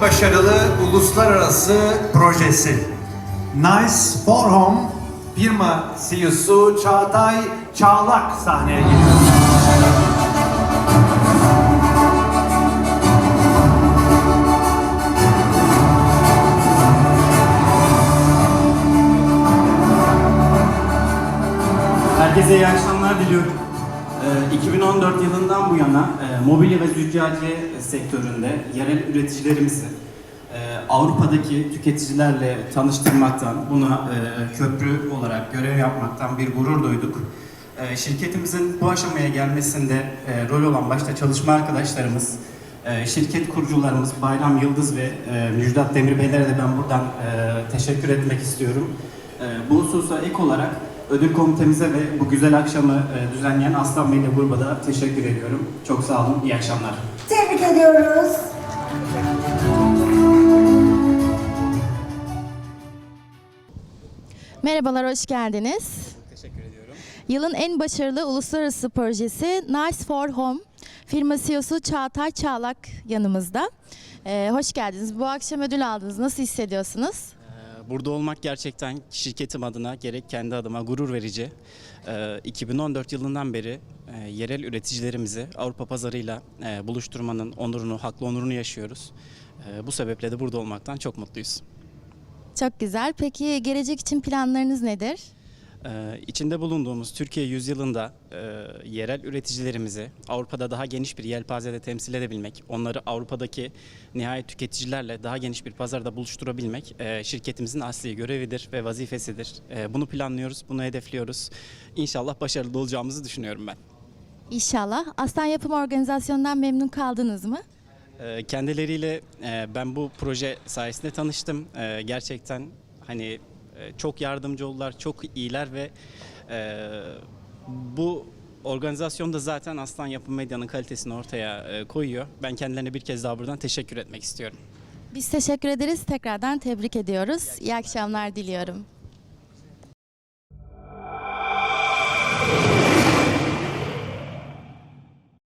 başarılı uluslararası projesi. Nice for Home firma CEO'su Çağatay Çağlak sahneye geliyor. Herkese iyi akşamlar diliyorum. Ee, 2014 yılından bu yana e, mobilya ve züccaciye sektöründe yerel üreticilerimizi e, Avrupa'daki tüketicilerle tanıştırmaktan, buna e, köprü olarak görev yapmaktan bir gurur duyduk. E, Şirketimizin bu aşamaya gelmesinde e, rol olan başta çalışma arkadaşlarımız, e, şirket kurucularımız Bayram Yıldız ve e, Müjdat Demir Beylere de ben buradan e, teşekkür etmek istiyorum. E, Bu hususa ek olarak ödül komitemize ve bu güzel akşamı e, düzenleyen Aslan Bey ile gruba da teşekkür ediyorum. Çok sağ olun, iyi akşamlar. Tebrik ediyoruz. Merhabalar, hoş geldiniz. Teşekkür ediyorum. Yılın en başarılı uluslararası projesi Nice for Home. Firma CEO'su Çağatay Çağlak yanımızda. Ee, hoş geldiniz. Bu akşam ödül aldınız. Nasıl hissediyorsunuz? Ee, Burada olmak gerçekten şirketim adına gerek kendi adıma gurur verici. Ee, 2014 yılından beri e, yerel üreticilerimizi Avrupa pazarıyla e, buluşturmanın onurunu, haklı onurunu yaşıyoruz. Ee, Bu sebeple de burada olmaktan çok mutluyuz. Çok güzel. Peki gelecek için planlarınız nedir? Ee, içinde bulunduğumuz Türkiye yüzyılında e, yerel üreticilerimizi Avrupa'da daha geniş bir yelpazede temsil edebilmek, onları Avrupa'daki nihayet tüketicilerle daha geniş bir pazarda buluşturabilmek e, şirketimizin asli görevidir ve vazifesidir. E, bunu planlıyoruz, bunu hedefliyoruz. İnşallah başarılı olacağımızı düşünüyorum ben. İnşallah. Aslan Yapım Organizasyonu'ndan memnun kaldınız mı? E, kendileriyle e, ben bu proje sayesinde tanıştım. E, gerçekten hani çok yardımcı oldular, çok iyiler ve e, bu organizasyonda zaten Aslan Yapım Medya'nın kalitesini ortaya e, koyuyor. Ben kendilerine bir kez daha buradan teşekkür etmek istiyorum. Biz teşekkür ederiz. Tekrardan tebrik ediyoruz. İyi akşamlar diliyorum.